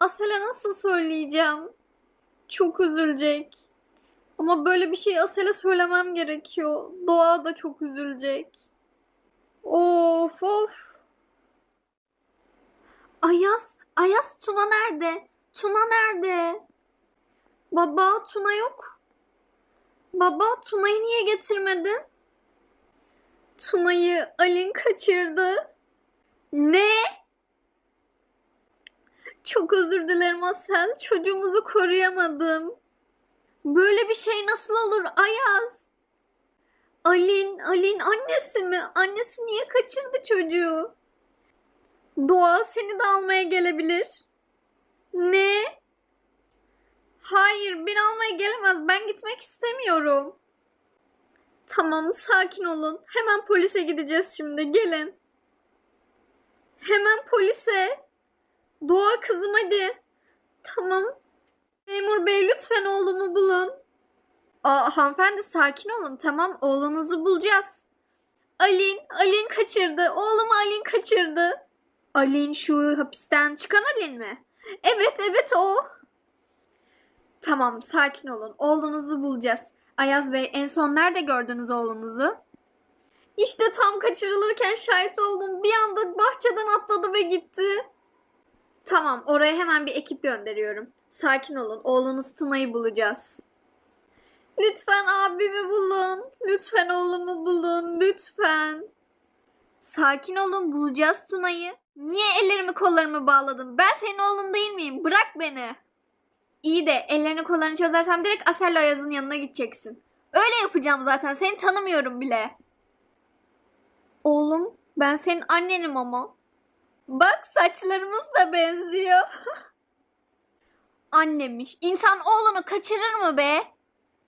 Asel'e nasıl söyleyeceğim? Çok üzülecek. Ama böyle bir şey Asel'e söylemem gerekiyor. Doğa da çok üzülecek. Of of. Ayaz, Ayaz Tuna nerede? Tuna nerede? Baba, Tuna yok. Baba, Tuna'yı niye getirmedin? Tuna'yı Alin kaçırdı. Ne? Çok özür dilerim Asel. Çocuğumuzu koruyamadım. Böyle bir şey nasıl olur Ayaz? Alin, Alin annesi mi? Annesi niye kaçırdı çocuğu? Doğa seni de almaya gelebilir. Ne? Hayır, beni almaya gelemez. Ben gitmek istemiyorum. Tamam, sakin olun. Hemen polise gideceğiz şimdi. Gelin. Hemen polise. Doğa kızım hadi. Tamam. Memur bey lütfen oğlumu bulun. Aa, hanımefendi sakin olun. Tamam oğlunuzu bulacağız. Alin, Alin kaçırdı. Oğlumu Alin kaçırdı. Alin şu hapisten çıkan Alin mi? Evet evet o. Tamam sakin olun. Oğlunuzu bulacağız. Ayaz Bey en son nerede gördünüz oğlunuzu? İşte tam kaçırılırken şahit oldum. Bir anda bahçeden atladı ve gitti. Tamam, oraya hemen bir ekip gönderiyorum. Sakin olun, oğlunuz Tuna'yı bulacağız. Lütfen abimi bulun. Lütfen oğlumu bulun. Lütfen. Sakin olun, bulacağız Tuna'yı. Niye ellerimi kollarımı bağladın? Ben senin oğlun değil miyim? Bırak beni. İyi de ellerini kollarını çözersem direkt Asel Ayaz'ın yanına gideceksin. Öyle yapacağım zaten. Seni tanımıyorum bile. Oğlum, ben senin annenim ama. Bak saçlarımız da benziyor. Annemiş. İnsan oğlunu kaçırır mı be?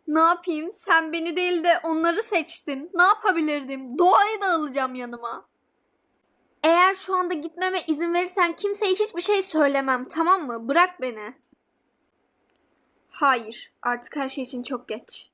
Ne yapayım? Sen beni değil de onları seçtin. Ne yapabilirdim? Doğayı da alacağım yanıma. Eğer şu anda gitmeme izin verirsen kimseye hiçbir şey söylemem, tamam mı? Bırak beni. Hayır, artık her şey için çok geç.